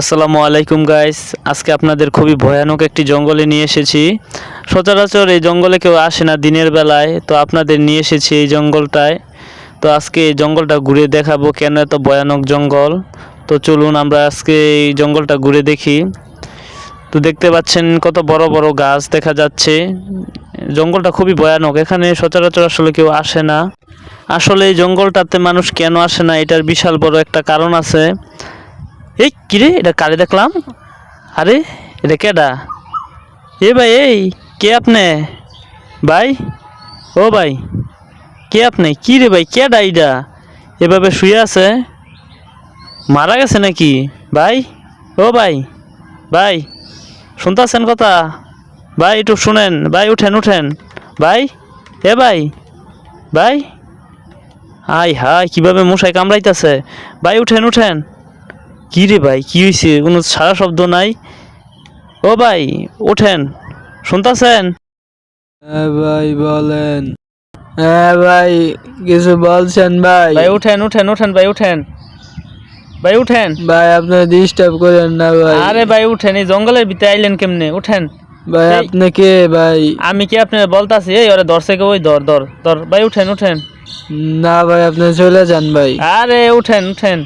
আসসালামু আলাইকুম গাইস আজকে আপনাদের খুবই ভয়ানক একটি জঙ্গলে নিয়ে এসেছি। সচরাচর এই জঙ্গলে কেউ আসে না দিনের বেলায়, তো আপনাদের নিয়ে এসেছি এই জঙ্গলটায়। তো আজকে এই জঙ্গলটা ঘুরে দেখাবো কেন এত ভয়ানক জঙ্গল। তো চলুন আমরা আজকে এই জঙ্গলটা ঘুরে দেখি। তো দেখতে পাচ্ছেন কত বড় বড় গাছ দেখা যাচ্ছে। জঙ্গলটা খুবই ভয়ানক, এখানে সচরাচর আসলে কেউ আসে না। আসলে এই জঙ্গলটাতে মানুষ কেন আসে না, এটার বিশাল বড় একটা কারণ আছে। এই কিরে, এটা কারে দেখলাম? আরে, এটা কেডা? এ ভাই, এই, কে আপনি? ভাই, ও ভাই, কে আপনি? কি রে ভাই, কেডা এইটা এভাবে শুয়ে আছে? মারা গেছে নাকি? ভাই, ও ভাই ভাই, শুনতেছেন কথা? ভাই, একটু শুনেন। ভাই, উঠেন উঠেন। ভাই, এ ভাই ভাই হাই হাই কীভাবে মশাই কামড়াইতেছে? ভাই, উঠেন উঠেন। কি রে ভাই কি হয়েছে কোনো সারা শব্দ নাই। ও ভাই ওঠেন। শুনতাছেন? হ্যাঁ ভাই বলেন। হ্যাঁ ভাই কিছু বলছেন ভাই? ভাই উঠেন উঠেন উঠেন ভাই উঠেন ভাই উঠেন ভাই আপনি ডিস্টার্ব করেন না ভাই। আরে ভাই উঠেন এই জঙ্গলের ভিতরে আইলেন কেমনে? উঠেন ভাই আপনি কে ভাই? আমি কি আপনার বলতাছি? এই ওরে কে ওই ধর ধর ধর। ভাই উঠেন উঠেন না ভাই আপনি চলে যান ভাই। আরে উঠেন উঠেন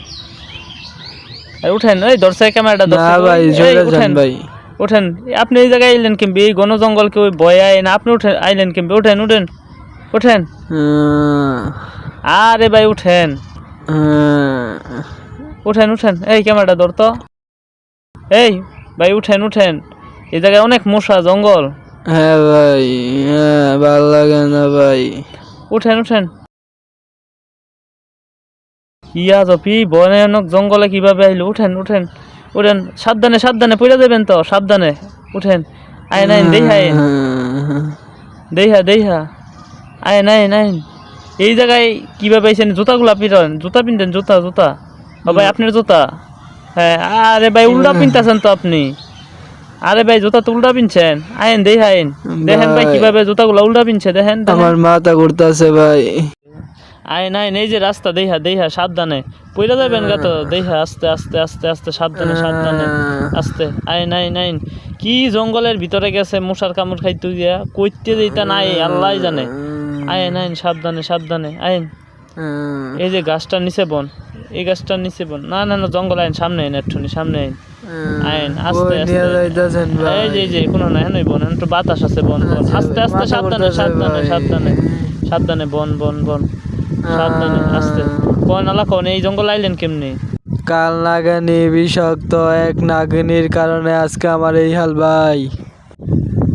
উঠেন এই ধরছে ক্যামেরাটা না ভাই যান ভাই। উঠেন আপনি এই জায়গায় আইলেন কিনবি এই ঘন জঙ্গল কেউ বয়ে আয় না আপনি উঠেন আইলেন কিনবি উঠেন উঠেন উঠেন। আরে ভাই উঠেন। উঠেন উঠেন এই ক্যামেরাটা ধর তো। এই ভাই উঠেন উঠেন। এই জায়গায় অনেক মশা জঙ্গল। হ্যাঁ ভাই হ্যাঁ ভালো লাগে না ভাই। উঠেন উঠেন। ইয়া জপি বনায়নক জঙ্গলে কীভাবে আইলো? উঠেন উঠেন। উঠেন, সাবধানে সাবধানে, পড়ে দেবেন তো, সাবধানে। উঠেন। আয়, নাইন দেখায় দেহা দেহা আয় নাই নাই এই জায়গায় কীভাবে আইছেন? জুতাগুলা পিরেন। জুতা পিনতেন, জুতা জুতা। ভাই, আপনার জুতা? হ্যাঁ আরে ভাই, উল্টা পিনতেছেন তো আপনি। আরে ভাই, জুতা তো উল্টা পিনছেন। আইন দেখাইন দেখেন ভাই। কীভাবে জুতাগুলা উল্টা পিনছে। দেখেন দেখেন। আমার মাথা ঘুরতেছে ভাই। আয় নাই এই যে রাস্তা দেহা দেহা সাবধানে। পইরা যাবেন গা তো দেহা আস্তে আস্তে আস্তে আস্তে সাবধানে সাবধানে আস্তে। আয় নাই নাই কি জঙ্গলের ভিতরে গেছে মশার কামড় খাইতে গিয়া? কইতে দিতা নাই আল্লাহ জানে। আয় নাইন সাবধানে সাবধানে আইন এই যে গাছটার নিচে বন এই গাছটার নিচে বন। না না না জঙ্গল আইন সামনে আইন একটুনি সামনে আইন। আইন আস্তে আস্তে। এই যে যে কোনো না হেনই বন একটু বাতাস আছে বন বন। আস্তে আস্তে সাবধানে সাবধানে সাবধানে সাবধানে বন বন বন। সাবধানে আস্তে। কোন আলা কোন এই জঙ্গল আইলেন কেমনি? কাল নাগানি বিষাক্ত এক নাগিনীর কারণে আজকে আমার এই হাল ভাই।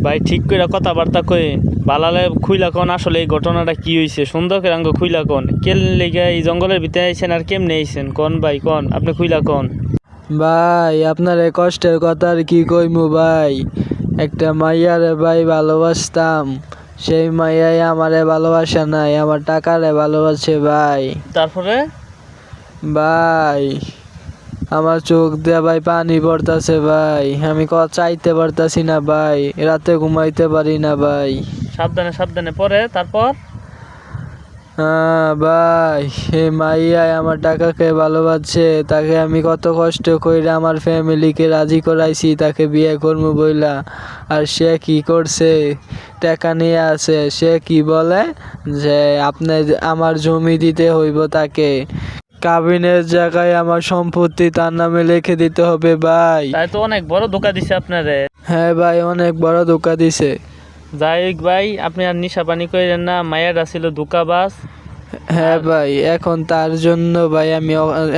ভাই ঠিক করে কথাবার্তা কই বালালে খুইলা কোন আসলে এই ঘটনাটা কি হইছে? সুন্দর করে আঙ্গ খুইলা কোন। কেন লেগে এই জঙ্গলের ভিতরে আইছেন আর কেমনে আইছেন? কোন ভাই কোন? আপনি খুইলা কোন? ভাই আপনার এই কষ্টের কথা আর কি কইমু ভাই? একটা মাইয়ারে ভাই ভালোবাসতাম। সেই মাইয়াই আমারে ভালোবাসে নাই আমার টাকারে ভালোবাসে ভাই। তারপরে? ভাই আমার চোখ দিয়ে ভাই পানি পড়তাছে ভাই আমি ক চাইতে পারতাছি না ভাই রাতে ঘুমাইতে পারি না ভাই। সাবধানে সাবধানে পরে তারপর? ভাই সে মাইয়াই আমার টাকাকে ভালোবাসছে তাকে আমি কত কষ্ট কইরা আমার ফ্যামিলিকে রাজি করাইছি তাকে বিয়ে করব বইলা। আর সে কি করছে? টাকা নিয়ে আছে সে কি বলে? যে আপনি আমার জমি দিতে হইব তাকে। কাবিনের জায়গায় আমার সম্পত্তি তার নামে লিখে দিতে হবে ভাই। তাই তো অনেক বড় ধোকা দিছে আপনারে। হ্যাঁ ভাই অনেক বড় ধোকা দিছে। যাই হোক ভাই আপনি আর নিশা পানি করেন না মায়েরা ছিল দুকাবাস হ্যাঁ ভাই এখন তার জন্য ভাই আমি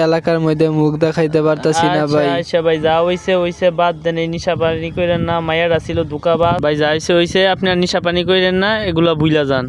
এলাকার মধ্যে মুখ দেখাইতে পারতাছি না আচ্ছা ভাই। আচ্ছা ভাই যা হইছে হইছে বাদ দেন এই নিশা পানি করেন না মায়েরা ছিল দুকাবাস ভাই যা হইছে হইছে আপনি আর নিশা পানি করেন না এগুলা বুইলা যান।